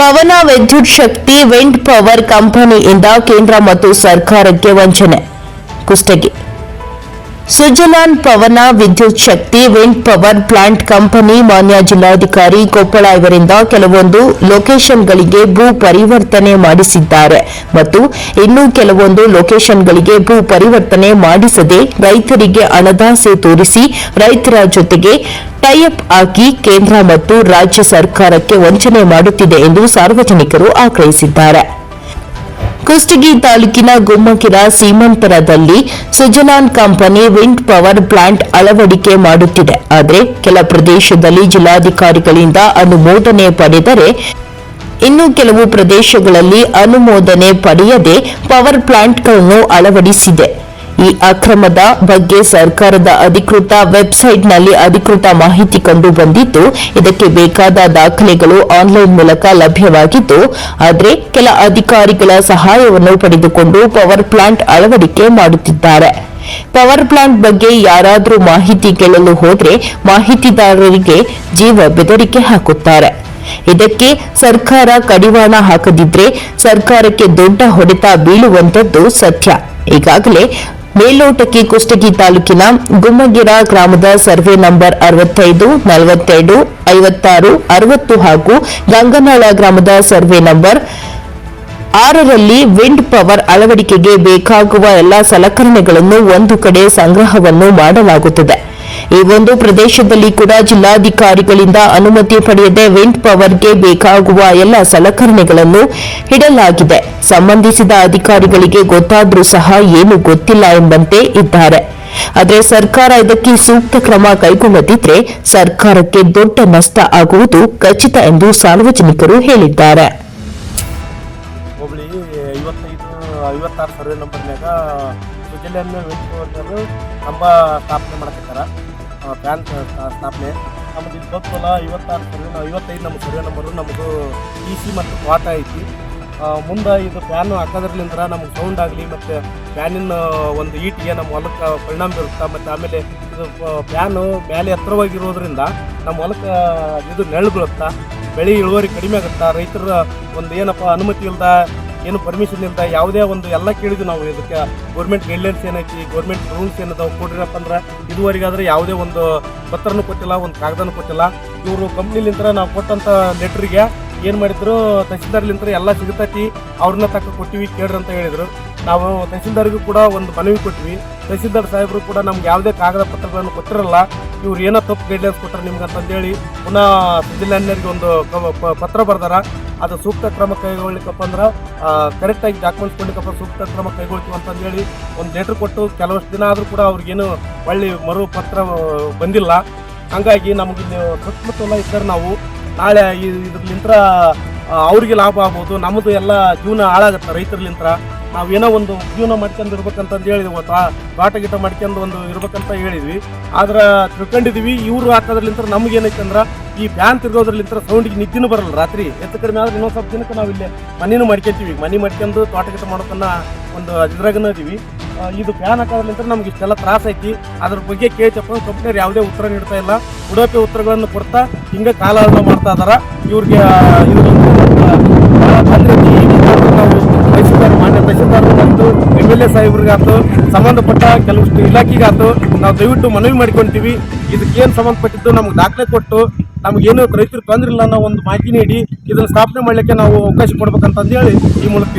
ಪವನ ವಿದ್ಯುತ್ ಶಕ್ತಿ wind power ಕಂಪನಿಯಿಂದ ಕೇಂದ್ರ ಮತ್ತು ಸರ್ಕಾರಕ್ಕೆ ವಂಚನೆ. ಕುಷ್ಟಗಿ ಸುಜಲಾನ್ ಪವನ ವಿದ್ಯುತ್ ಶಕ್ತಿ ವಿಂಡ್ ಪವರ್ ಪ್ಲಾಂಟ್ ಕಂಪನಿ ಮಾನ್ಯ ಜಿಲ್ಲಾಧಿಕಾರಿ ಕೊಪ್ಪಳ ಇವರಿಂದ ಕೆಲವೊಂದು ಲೊಕೇಶನ್ಗಳಿಗೆ ಭೂ ಪರಿವರ್ತನೆ ಮಾಡಿಸಿದ್ದಾರೆ. ಮತ್ತು ಇನ್ನೂ ಕೆಲವೊಂದು ಲೊಕೇಶನ್ಗಳಿಗೆ ಭೂ ಪರಿವರ್ತನೆ ಮಾಡಿಸದೆ ರೈತರಿಗೆ ಹಣದಾಸೆ ತೋರಿಸಿ ರೈತರ ಜೊತೆಗೆ ಟೈಅಪ್ ಆಗಿ ಕೇಂದ್ರ ಮತ್ತು ರಾಜ್ಯ ಸರ್ಕಾರಕ್ಕೆ ವಂಚನೆ ಮಾಡುತ್ತಿದೆ ಎಂದು ಸಾರ್ವಜನಿಕರು ಆಗ್ರಹಿಸಿದ್ದಾರೆ. ಕುಷ್ಟಗಿ ತಾಲೂಕಿನ ಗುಮ್ಮಕಿರ ಸೀಮಂತರದಲ್ಲಿ Suzlon company wind power plant ಅಳವಡಿಕೆ ಮಾಡುತ್ತಿದೆ. ಆದರೆ ಕೆಲ ಪ್ರದೇಶದಲ್ಲಿ ಜಿಲ್ಲಾಧಿಕಾರಿಗಳಿಂದ ಅನುಮೋದನೆ ಪಡೆದರೆ ಇನ್ನು ಕೆಲವು ಪ್ರದೇಶಗಳಲ್ಲಿ ಅನುಮೋದನೆ ಪಡೆಯದೆ ಪವರ್ ಪ್ಲಾಂಟ್ಗಳನ್ನು ಅಳವಡಿಸಿದೆ. ಈ ಅಕ್ರಮದ ಬಗ್ಗೆ ಸರ್ಕಾರದ ಅಧಿಕೃತ ವೆಬ್ಸೈಟ್ನಲ್ಲಿ ಅಧಿಕೃತ ಮಾಹಿತಿ ಕಂಡು ಬಂದಿದ್ದು ಇದಕ್ಕೆ ಬೇಕಾದ ದಾಖಲೆಗಳು ಆನ್ಲೈನ್ ಮೂಲಕ ಲಭ್ಯವಾಗಿದ್ದು ಆದರೆ ಕೆಲ ಅಧಿಕಾರಿಗಳ ಸಹಾಯವನ್ನು ಪಡೆದುಕೊಂಡು ಪವರ್ ಪ್ಲಾಂಟ್ ಅಳವಡಿಕೆ ಮಾಡುತ್ತಿದ್ದಾರೆ. ಪವರ್ ಪ್ಲಾಂಟ್ ಬಗ್ಗೆ ಯಾರಾದರೂ ಮಾಹಿತಿ ಕೇಳಲು ಹೋದರೆ ಮಾಹಿತಿದಾರರಿಗೆ ಜೀವ ಬೆದರಿಕೆ ಹಾಕುತ್ತಾರೆ. ಇದಕ್ಕೆ ಸರ್ಕಾರ ಕಡಿವಾಣ ಹಾಕದಿದ್ರೆ ಸರ್ಕಾರಕ್ಕೆ ದೊಡ್ಡ ಹೊಡೆತ ಬೀಳುವಂತದ್ದು ಸತ್ಯ. ಈಗಾಗಲೇ ಮೇಲ್ನೋಟಕ್ಕೆ ಕುಷ್ಟಗಿ ತಾಲೂಕಿನ ಗುಮ್ಮಗಿರ ಗ್ರಾಮದ ಸರ್ವೆ ನಂಬರ್ ಅರವತ್ತೈದು, ನಲವತ್ತೆರಡು, ಐವತ್ತಾರು, ಅರವತ್ತು ಹಾಗೂ ಗಂಗನಾಳ ಗ್ರಾಮದ ಸರ್ವೆ ನಂಬರ್ ಆರರಲ್ಲಿ ವಿಂಡ್ ಪವರ್ ಅಳವಡಿಕೆಗೆ ಬೇಕಾಗುವ ಎಲ್ಲಾ ಸಲಕರಣೆಗಳನ್ನು ಒಂದು ಕಡೆ ಸಂಗ್ರಹವನ್ನು ಮಾಡಲಾಗುತ್ತದೆ. ಈ ಒಂದು ಪ್ರದೇಶದಲ್ಲಿ ಕೂಡ ಜಿಲ್ಲಾಧಿಕಾರಿಗಳಿಂದ ಅನುಮತಿ ಪಡೆಯದೆ ವಿಂಡ್ ಪವರ್ಗೆ ಬೇಕಾಗುವ ಎಲ್ಲ ಸಲಕರಣೆಗಳನ್ನು ಇಡಲಾಗಿದೆ. ಸಂಬಂಧಿಸಿದ ಅಧಿಕಾರಿಗಳಿಗೆ ಗೊತ್ತಾದರೂ ಸಹ ಏನು ಗೊತ್ತಿಲ್ಲ ಎಂಬಂತೆ ಇದ್ದಾರೆ. ಆದರೆ ಸರ್ಕಾರ ಇದಕ್ಕೆ ಸೂಕ್ತ ಕ್ರಮ ಕೈಗೊಳ್ಳದಿದ್ರೆ ಸರ್ಕಾರಕ್ಕೆ ದೊಡ್ಡ ನಷ್ಟ ಆಗುವುದು ಖಚಿತ ಎಂದು ಸಾರ್ವಜನಿಕರು ಹೇಳಿದ್ದಾರೆ. ಐವತ್ತಾರು ಸರ್ವೆ ವೆಂಕಟವರು ಕಂಬ ಸ್ಥಾಪನೆ ಮಾಡಕತ್ತಾರ ಫ್ಯಾನ್ ಸ್ಥಾಪನೆ. ನಮ್ಮದು ಇದು ಗೊತ್ತಲ್ಲ, ಐವತ್ತಾರು ಸರ್ವೆ ಐವತ್ತೈದು ನಮ್ಮ ಸರ್ವೆ ನಂಬರು ನಮ್ಮದು ಟಿ ಸಿ ಮತ್ತು ಕ್ವಾಟ ಐತಿ. ಮುಂದೆ ಇದು ಫ್ಯಾನ್ ಹಾಕೋದ್ರಲಿಂದ ನಮ್ಗೆ ಸೌಂಡ್ ಆಗಲಿ ಮತ್ತು ಫ್ಯಾನಿನ ಒಂದು ಈಟಿಗೆ ನಮ್ಮ ಹೊಲಕ್ಕೆ ಪರಿಣಾಮ ಬೀರುತ್ತೆ, ಮತ್ತು ಆಮೇಲೆ ಇದು ಫ್ಯಾನು ಮೇಲೆ ಎತ್ತರವಾಗಿರೋದ್ರಿಂದ ನಮ್ಮ ಹೊಲಕ್ಕೆ ಇದು ನೆರಳು ಬೀಳುತ್ತಾ, ಬೆಳೆ ಇಳುವರಿ ಕಡಿಮೆ ಆಗುತ್ತಾ, ರೈತರ ಒಂದು ಏನಪ್ಪ ಅನುಮತಿ ಇಲ್ದ ಏನು ಪರ್ಮಿಷನ್ ಇಲ್ಲದ ಯಾವುದೇ ಒಂದು ಎಲ್ಲ ಕೇಳಿದ್ವಿ ನಾವು. ಇದಕ್ಕೆ ಗೌರ್ಮೆಂಟ್ ಗೈಡ್ಲೈನ್ಸ್ ಏನೈತಿ ಗೌರ್ಮೆಂಟ್ ರೂಲ್ಸ್ ಏನದಾವೆ ಕೊಡ್ರಿಪ್ಪ ಅಂದ್ರೆ ಇದುವರೆಗಾದ್ರೆ ಯಾವುದೇ ಒಂದು ಪತ್ರನೂ ಕೊಟ್ಟಿಲ್ಲ, ಒಂದು ಕಾಗದನೂ ಕೊಟ್ಟಿಲ್ಲ. ಇವರು ಕಂಪ್ನಿಲಿಂದ ನಾವು ಕೊಟ್ಟಂಥ ಲೆಟ್ರಿಗೆ ಏನು ಮಾಡಿದ್ರು ತಹಸೀಲ್ದಾರ್ಲಿಂತ ಎಲ್ಲ ಸಿಗುತ್ತೈತಿ ಅವ್ರನ್ನ ತಕ್ಕ ಕೊಟ್ಟಿವಿ ಕೇಳ್ರಿ ಅಂತ ಹೇಳಿದ್ರು. ನಾವು ತಹಸೀಲ್ದಾರ್ಗೂ ಕೂಡ ಒಂದು ಮನವಿ ಕೊಟ್ವಿ. ತಹಸೀಲ್ದಾರ್ ಸಾಹೇಬರು ಕೂಡ ನಮ್ಗೆ ಯಾವುದೇ ಕಾಗದ ಪತ್ರಗಳನ್ನು ಕೊಟ್ಟಿರಲ್ಲ, ಇವ್ರು ಏನೋ ತಪ್ಪು ಗೈಡ್ಲೈನ್ಸ್ ಕೊಟ್ಟರೆ ನಿಮ್ಗೆ ಅಂತಂದೇಳಿ ಪುನಃ ಸುದ್ದಿಲ್ಯಾನ್ಯರಿಗೆ ಒಂದು ಪತ್ರ ಬರ್ದಾರ. ಅದು ಸೂಕ್ತ ಕ್ರಮ ಕೈಗೊಳ್ಳಿಕಪ್ಪ ಅಂದ್ರೆ ಕರೆಕ್ಟಾಗಿ ಡಾಕ್ಯುಮೆಂಟ್ಸ್ ಕೊಡ್ಲಿಕ್ಕಪ್ಪ ಸೂಕ್ತ ಕ್ರಮ ಕೈಗೊಳ್ತೀವಿ ಅಂತಂದೇಳಿ ಒಂದು ಲೆಟ್ರ್ ಕೊಟ್ಟು ಕೆಲವಷ್ಟು ದಿನ ಆದರೂ ಕೂಡ ಅವ್ರಿಗೇನು ಒಳ್ಳೆ ಮರು ಪತ್ರ ಬಂದಿಲ್ಲ. ಹಂಗಾಗಿ ನಮ್ಗೆ ಸುತ್ತಮುತ್ತಲ ಇದ್ದರೆ ನಾವು ನಾಳೆ ಇದ್ರಲಿಂತ್ರ ಅವ್ರಿಗೆ ಲಾಭ ಆಗ್ಬೋದು ನಮ್ಮದು ಎಲ್ಲ ಜೀವನ ಹಾಳಾಗತ್ತೆ ರೈತರ್ಲಿಂತ್ರ ನಾವೇನೋ ಒಂದು ಜೀವನ ಮಾಡ್ಕೊಂಡು ಇರ್ಬೇಕಂತಂದು ಹೇಳಿದ್ವಿ ತೋಟ ಗೀಟ ಮಾಡ್ಕೊಂಡು ಒಂದು ಇರ್ಬೇಕಂತ ಹೇಳಿದ್ವಿ. ಆದ್ರೆ ತಿಳ್ಕೊಂಡಿದ್ವಿ, ಇವ್ರು ಹಾಕೋದ್ರಲಿಂತ್ರ ನಮ್ಗೆ ಏನೈತೆ ಅಂದ್ರೆ, ಈ ಬ್ಯಾನ್ ತಿರ್ಗೋದ್ರಲಿಂತ್ರ ಸೌಂಡಿಗೆ ನಿದ್ದಿನೂ ಬರಲ್ಲ ರಾತ್ರಿ. ಎತ್ತ ಕಡಿಮೆ ಆದ್ರೆ ಇನ್ನೊಂದು ಸ್ವಲ್ಪ ದಿನಕ್ಕೆ ನಾವು ಇಲ್ಲಿ ಮನೇನು ಮಾಡ್ಕೊತೀವಿ. ಮನೆ ಮಾಡ್ಕೊಂಡು ತೋಟ ಗೀಟ ಮಾಡೋಕನ್ನ ಒಂದು ಇದ್ರಾಗನ ಇದೀವಿ. ಇದು ಬ್ಯಾನ್ ಹಾಕೋದ್ರಲಿಂತ್ರ ನಮ್ಗೆ ಇಷ್ಟೆಲ್ಲ ತ್ರಾಸ ಐತಿ. ಅದ್ರ ಬಗ್ಗೆ ಕೇಳ್ತಪ್ಪ ಕಂಪ್ನಿಯವ್ರು ಯಾವುದೇ ಉತ್ತರ ನೀಡ್ತಾ ಇಲ್ಲ. ಉಡೋಪಿ ಉತ್ತರಗಳನ್ನು ಕೊಡ್ತಾ ಹಿಂಗೆ ಕಾಲಹರಣ ಮಾಡ್ತಾ ಇದಾರ. ಇವ್ರಿಗೆ ತಹಸೀಲ್ದಾರ್ಗಾಯ್ತು ಎಂ ಎಲ್ ಎ ಸಾಹೇಬ್ರಿಗಾಯ್ತು ಸಂಬಂಧಪಟ್ಟ ಕೆಲವಷ್ಟು ಇಲಾಖೆಗಾಯ್ತು ನಾವು ದಯವಿಟ್ಟು ಮನವಿ ಮಾಡ್ಕೊಂತೀವಿ. ಇದಕ್ಕೇನು ಸಂಬಂಧಪಟ್ಟಿದ್ದು ನಮ್ಗೆ ದಾಖಲೆ ಕೊಟ್ಟು ನಮಗೇನು ರೈತರು ತೊಂದ್ರೆ ಇಲ್ಲ ಅನ್ನೋ ಒಂದು ಮಾಹಿತಿ ನೀಡಿ, ಇದನ್ನು ಸ್ಥಾಪನೆ ಮಾಡಲಿಕ್ಕೆ ನಾವು ಅವಕಾಶ ಕೊಡ್ಬೇಕಂತಂದೇಳಿ ಈ ಮೂಲಕ